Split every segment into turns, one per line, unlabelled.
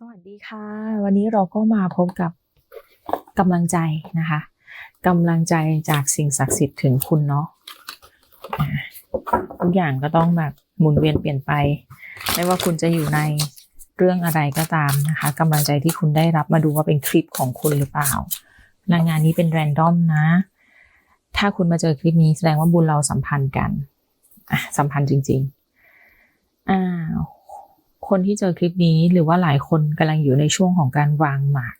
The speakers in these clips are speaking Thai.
สวัสดีค่ะ วันนี้เราก็มาพบกับกำลังใจนะคะกำลังใจจากสิ่งศักดิ์สิทธิ์ถึงคุณเนาะทุกอย่างก็ต้องแบบหมุนเวียนเปลี่ยนไป ไม่ว่าคุณจะอยู่ในเรื่องอะไรก็ตามนะคะกำลังใจที่คุณได้รับมาดูว่าเป็นคลิปของคุณหรือเปล่าพลังงานนี้เป็นแรนดอมนะ ถ้าคุณมาเจอคลิปนี้แสดงว่าบุญเราสัมพันธ์กัน อะ สัมพันธ์จริง ๆ อ้าว คนที่เจอคลิปนี้หรือว่าหลายคนกำลังอยู่ในช่วงของการวางหมาก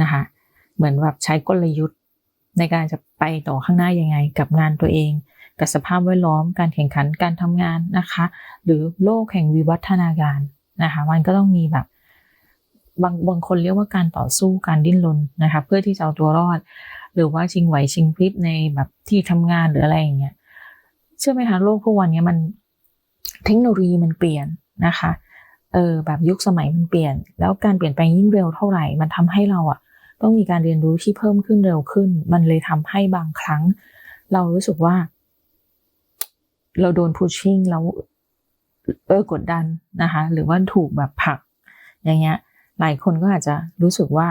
นะคะเหมือนแบบใช้กลยุทธ์ในการจะไปต่อข้างหน้ายังไง กับงานตัวเอง กับสภาพแวดล้อมการแข่งขันการทำงานนะคะ หรือโลกแห่งวิวัฒนาการนะคะมันก็ต้องมีแบบบางบางคนเรียกว่าการต่อสู้การดิ้นรนนะคะเพื่อที่จะเอาตัวรอด หรือว่าชิงไหวชิงพริบในแบบที่ทำงานหรืออะไรอย่างเงี้ยเชื่อไหมคะโลกทุกวันนี้มันเทคโนโลยีมันเปลี่ยนนะคะ เออแบบยุคสมัยมันเปลี่ยน แล้วการเปลี่ยนแปลงยิ่งเร็วเท่าไหร่ มันทำให้เราอะต้องมีการเรียนรู้ที่เพิ่มขึ้นเร็วขึ้น มันเลยทำให้บางครั้ง เรารู้สึกว่า เราโดนพุชชิ่งแล้วเออกดดันนะคะ หรือว่าถูกแบบผลัก อย่างเงี้ย หลายคนก็อาจจะรู้สึกว่า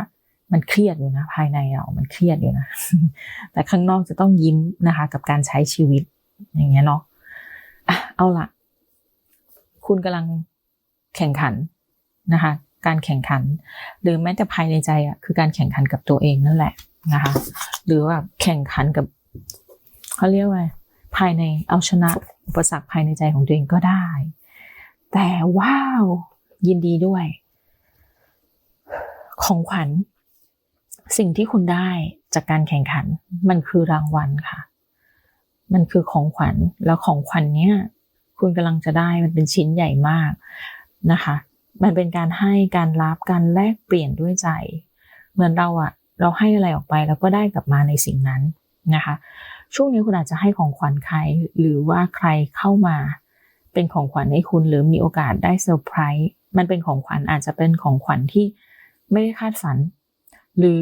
มันเครียดอยู่นะภายในเรามันเครียดอยู่นะ แต่ข้างนอกจะต้องยิ้มนะคะ กับการใช้ชีวิตอย่างเงี้ยเนาะอะเอาละคุณกำลัง แข่งขันนะคะ การแข่งขัน หรือแม้แต่ภายในใจอะคือการแข่งขันกับตัวเองนั่นแหละนะคะ หรือว่าแข่งขันกับเขาเรียกว่าภายในเอาชนะอุปสรรคภายในใจของตัวเองก็ได้ แต่ว้าวยินดีด้วย ของขวัญ สิ่งที่คุณได้จากการแข่งขัน มันคือรางวัลค่ะ มันคือของขวัญแล้วของขวัญเนี้ยคุณกำลังจะได้มันเป็นชิ้นใหญ่มาก นะคะ มันเป็นการให้การรับการแลกเปลี่ยนด้วยใจ เหมือนเราอะเราให้อะไรออกไปแล้วก็ได้กลับมาในสิ่งนั้นนะคะ ช่วงนี้คุณอาจจะให้ของขวัญใครหรือว่าใครเข้ามาเป็นของขวัญให้คุณหรือมีโอกาสได้เซอร์ไพรส์มันเป็นของขวัญอาจจะเป็นของขวัญที่ไม่ได้คาดฝัน หรือ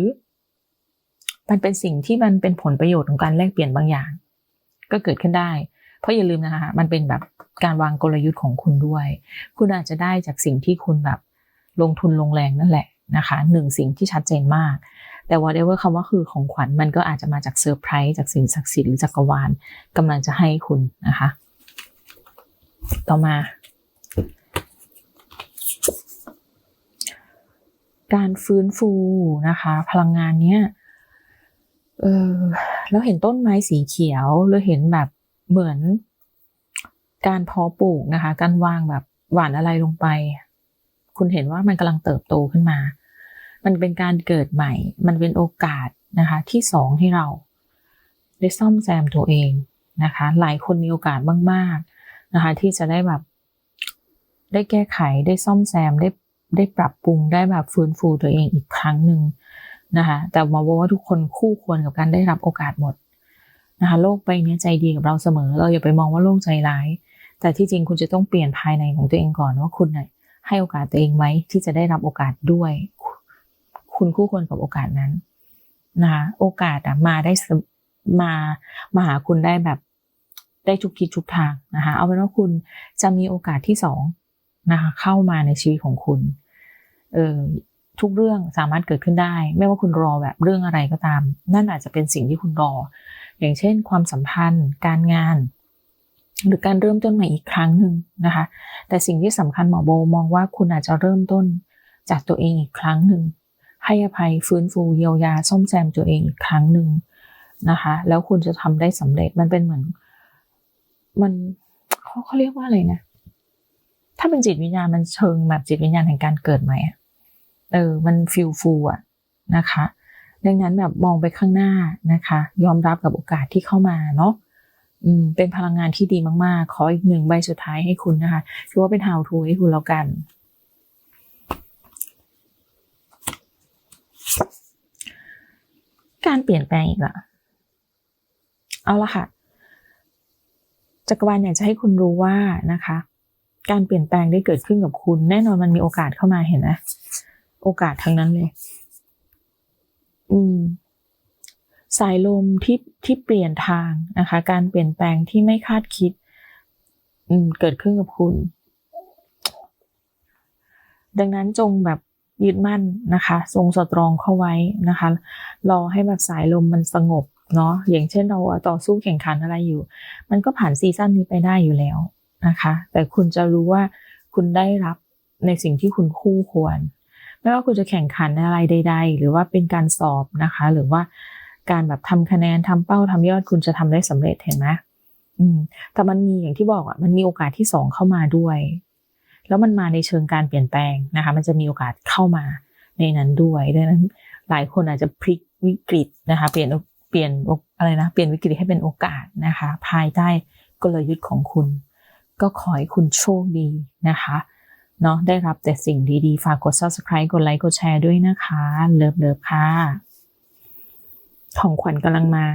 มันเป็นสิ่งที่มันเป็นผลประโยชน์ของการแลกเปลี่ยนบางอย่าง ก็เกิดขึ้นได้ เพราะอย่าลืมนะคะมันเป็นแบบการวางกลยุทธ์ของคุณด้วย คุณอาจจะได้จากสิ่งที่คุณแบบลงทุนลงแรงนั่นแหละนะคะหนึ่งสิ่งที่ชัดเจนมาก แต่ whatever คำว่าคือของขวัญมันก็อาจจะมาจากเซอร์ไพรส์จากสิ่งศักดิ์สิทธิ์หรือจักรวาลกำลังจะให้คุณนะคะ ต่อมา การฟื้นฟูนะคะ พลังงานเนี้ยเออแล้วเห็นต้นไม้สีเขียวแล้วเห็นแบบ เหมือนการเพาะปลูกนะคะ การวางแบบหว่านอะไรลงไป คุณเห็นว่ามันกำลังเติบโตขึ้นมา มันเป็นการเกิดใหม่ มันเป็นโอกาสนะคะ ที่สองให้เราได้ซ่อมแซมตัวเองนะคะ หลายคนมีโอกาสมากๆนะคะ ที่จะได้แบบได้แก้ไขได้ซ่อมแซมได้ได้ปรับปรุงได้แบบฟื้นฟูตัวเองอีกครั้งหนึ่งนะคะ แต่มาบอกว่าทุกคนคู่ควรกับการได้รับโอกาสหมด นะคะโลกใบนี้ใจดีกับเราเสมอ เราอย่าไปมองว่าโลกใจร้าย แต่ที่จริงคุณจะต้องเปลี่ยนภายในของตัวเองก่อนว่าคุณนี่ยให้โอกาสตัวเองไหมที่จะได้รับโอกาสด้วย คุณคู่ควรกับโอกาสนั้นนะคะโอกาสมาได้มามาหาคุณได้แบบได้ทุกทิศทุกทางนะคะเอาเป็นว่าคุณจะมีโอกาสที่สองนะคะเข้ามาในชีวิตของคุณเออทุกเรื่องสามารถเกิดขึ้นได้ ไม่ว่าคุณรอแบบเรื่องอะไรก็ตาม นั่นอาจจะเป็นสิ่งที่คุณรอ อย่างเช่น ความสัมพันธ์ การงาน หรือการเริ่มต้นใหม่อีกครั้งหนึ่งนะคะ แต่สิ่งที่สำคัญหมอโบมองว่าคุณอาจจะเริ่มต้นจากตัวเองอีกครั้งหนึ่งให้อภัยฟื้นฟูเยียวยาซ่อมแซมตัวเองอีกครั้งหนึ่งนะคะ แล้วคุณจะทำได้สำเร็จมันเป็นเหมือน มันเขาเขาเรียกว่าอะไรนะถ้าเป็นจิตวิญญาณมันเชิงแบบจิตวิญญาณแห่งการเกิดใหม่เออ มันฟิลฟูอะนะคะ ดังนั้นแบบมองไปข้างหน้านะคะ ยอมรับกับโอกาสที่เข้ามาเนาะเป็นพลังงานที่ดีมากๆ ขออีกหนึ่งใบสุดท้ายให้คุณนะคะถือว่าเป็น how to ให้คุณแล้วกันการเปลี่ยนแปลงอีกละเอาละค่ะ จักรวาลอยากจะให้คุณรู้ว่านะคะ การเปลี่ยนแปลงได้เกิดขึ้นกับคุณ แน่นอนมันมีโอกาสเข้ามาเห็นไหมโอกาสทั้งนั้นเลย สายลมที่ที่เปลี่ยนทางนะคะ การเปลี่ยนแปลงที่ไม่คาดคิดอืมเกิดขึ้นกับคุณ ดังนั้นจงแบบยึดมั่นนะคะ ทรงสตรองเข้าไว้นะคะ รอให้แบบสายลมมันสงบเนาะ อย่างเช่นเราต่อสู้แข่งขันอะไรอยู่ มันก็ผ่านซีซั่นนี้ไปได้อยู่แล้วนะคะ แต่คุณจะรู้ว่าคุณได้รับในสิ่งที่คุณคู่ควร ไม่ว่าคุณจะแข่งขันอะไรใด ๆ หรือว่าเป็นการสอบนะคะ หรือว่าการแบบทำคะแนนทำเป้าทำยอดคุณจะทำได้สำเร็จเห็นไหมอืม แต่มันมีอย่างที่บอกอะมันมีโอกาสที่สองเข้ามาด้วย แล้วมันมาในเชิงการเปลี่ยนแปลงนะคะ มันจะมีโอกาสเข้ามาในนั้นด้วยดังนั้นหลายคนอาจจะพลิกวิกฤตนะคะ เปลี่ยนเปลี่ยนอะไรนะเปลี่ยนวิกฤตให้เป็นโอกาสนะคะ ภายใต้กลยุทธ์ของคุณ ก็ขอให้คุณโชคดีนะคะ เนาะได้รับแต่สิ่งดีๆ ฝากกด subscribe กดไลค์กดแชร์ด้วยนะคะ เลิฟเลิฟค่ะ ของขวัญกำลังมา